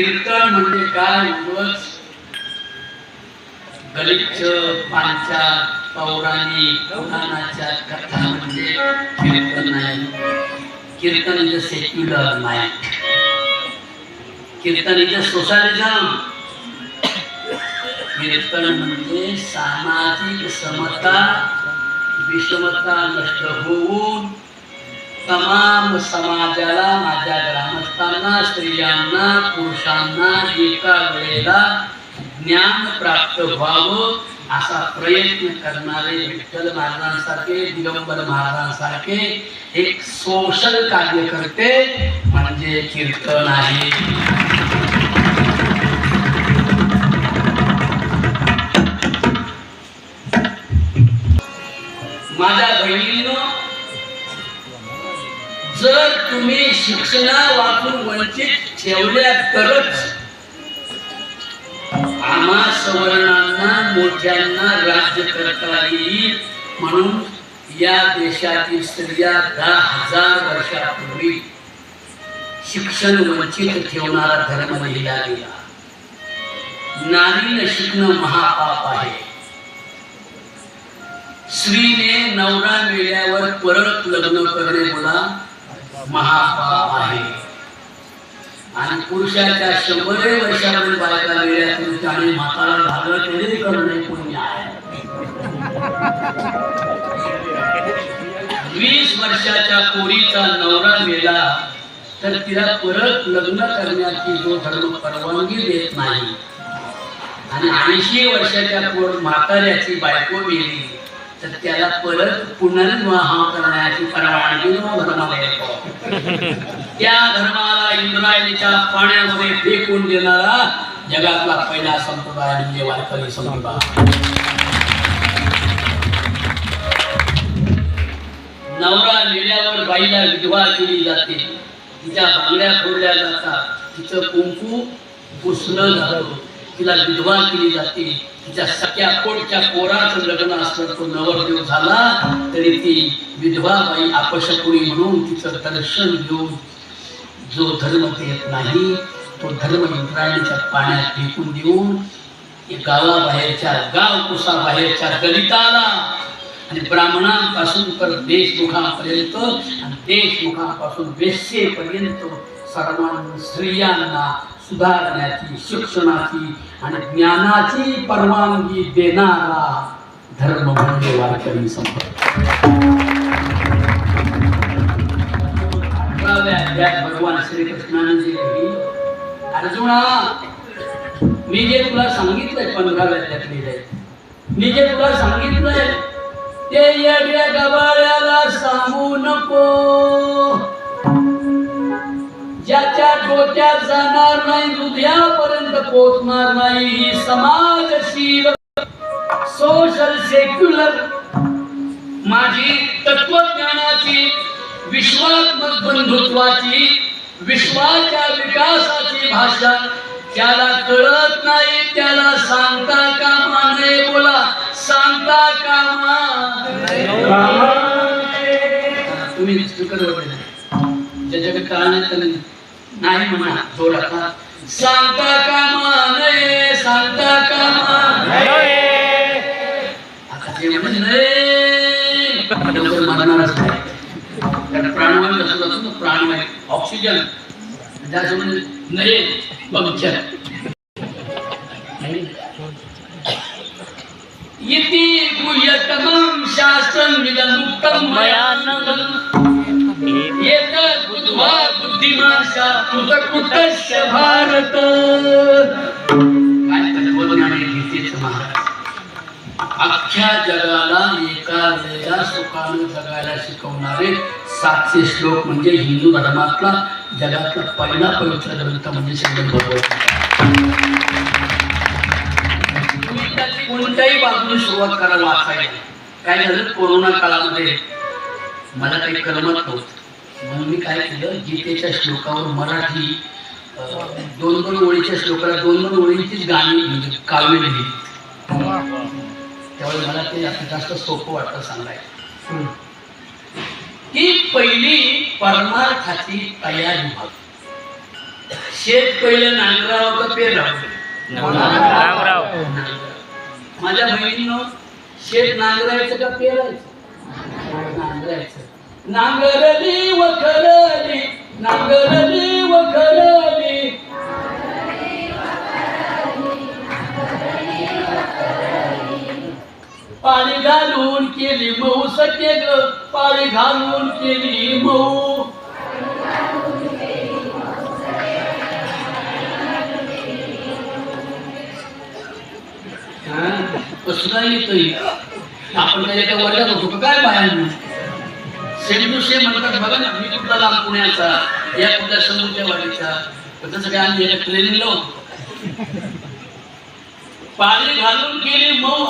कीर्तन म्हणजे काय? उगच गलिच्छ पांचा पौराणिक पुराणाच्या कथा म्हणजे कीर्तन नाही kirtan is secular mind. Kirtan is socialism kirtan म्हणजे सामाजिक समता विषमता नष्ट होऊ तमाम समाजाला माझ्या ग्रामस्थांना स्त्रियांना पुरुषांना एका वेळेला ज्ञान प्राप्त व्हावं असा प्रयत्न करणारे विठ्ठल महाराजांसारखे दिगंबर महाराजांसारखे एक सोशल कार्यकर्ते म्हणजे कीर्तन आहे. जर तुम्ही शिक्षणा वाचून वंचित ठेवल्या तरच आम्हा सवर्णांना मोठ्यांना राज्य करता येईल. म्हणून या देशातील स्त्रिया दहा हजार वर्षापूर्वी शिक्षण वंचित ठेवणारा धर्म लिहिला गेला. नारीनं शिकणं महापाप आहे. स्त्रीने नवरा मिळाल्यावर परत लग्न करणे मला महापाप आहे. आणि पुरुषाच्या शंभर वर्षामध्ये बायका गेल्या पुरुषाने माताला म्हातारा तरी करणे पुण्य आहे. वीस वर्षाच्या पोरीचा नवरा मेला तर तिला परत लग्न करण्याची जो धर्म परवानगी देत नाही. आणि ऐंशी वर्षाच्या पोर म्हाताऱ्याची बायको मेली तर त्याला परत पुनर्विवाह करण्याची परवानगी धर्माला त्या धर्माला इंद्रायणीच्या पाण्यामध्ये फेकून देणारा जगातला पहिला संप्रदाय म्हणजे वारकरी संप्रदाय. नवरा लिहिल्यावर बाईला विधवा केली जाते. तिच्या बांगड्या फोडल्या जातात. तिचं कुंकू पुसणं झालं तिला विधवा केली जाते. तिच्या सख्या पोटच्या पोराचं लग्न असलं तो नवरदेव झाला तरी ती विधवा बाई आपशकुणी म्हणून तिचं दर्शन घेऊन जो धर्म देत नाही तो धर्म इंद्राणीच्या पाण्यात फेकून देऊन गावाबाहेरच्या गाव कुसाबाहेरच्या दलिताला आणि ब्राह्मणांपासून तर देशमुखापर्यंत आणि देशमुखापासून वेश्येपर्यंत सर्वांना स्त्रियांना सुधारण्याची शिक्षणाची आणि ज्ञानाची परवानगी देणारा धर्म म्हणजे वारकरी संपर्क भगवान श्रीकृष्णाने अर्जुना मी जे तुला सांगितलंय पंधराव्या अध्यायात लिहिलंय मी जे तुला सांगितलंय ते येड्या गबाळ्याला सांगू नको. डोक्यात जाणार नाही हृदयापर्यंत पोहोचणार नाही. ही समाजशील सोशल सेक्युलर माझी तत्वज्ञानाची विश्वात्मक बंधुत्वाची विश्वाच्या विकासाची भाषा त्याला कळत नाही त्याला सांगता कामा नये बोला सांगता कामा तुम्ही ज्याच्याकडे कळणार त्याला नाही. म्हणा. जोरात सांगता कामा नये सांगता कामा आता ते म्हणजे नाही मरणारच नाही कारण प्राणवायू असं असतो ना प्राणवायू. ऑक्सिजन नाही बघच्या इति गुह्यतमं शास्त्रं विदमुक्तं मया बुद्धिमान् सा कृतकृतस्य भारत अख्ख्या जगाला एका वेळेला सुखानं जगायला शिकवणारे सातशे श्लोक म्हणजे हिंदू धर्मातला जगातला पहिला पवित्र ग्रंथ म्हणजे श्रीमद भगवत कोणत्याही बाजूने सुरुवात करायला वाचायला. काय झालं? कोरोना काळामध्ये मला काही करमत नव्हतं. म्हणून मी काय केलं गीतेच्या श्लोकावर मराठी दोन दोन ओळीच्या श्लोकाला दोन दोन ओळींचीच गाणी म्हणजे काव्य लिहिली. त्यावेळी मला ते जास्त सोपं वाटतं सांगायला. ही पहिली परमार्थाची तयारी भाग शेत पहिलं नांगराव का पेराव? माझ्या बहिणीनं शेत नांगरायचं का पेरायचं? नांगरायचं. नांगरली वखरली नांगरली वखरली पाणी घालून केली मऊ सत्य ग पाणी घालून केली मऊ. हा, कसला येतोय? आपण त्याच्या एका वर्गात होतो का काय बाहेर सेम म्हणतात बघा ना मी कुठला लांब पुण्याचा या कुठल्या समोरच्या वाडीचा पण तसं काय आम्ही एका ट्रेनिंगला होतो. पाणी घालून केली मऊ.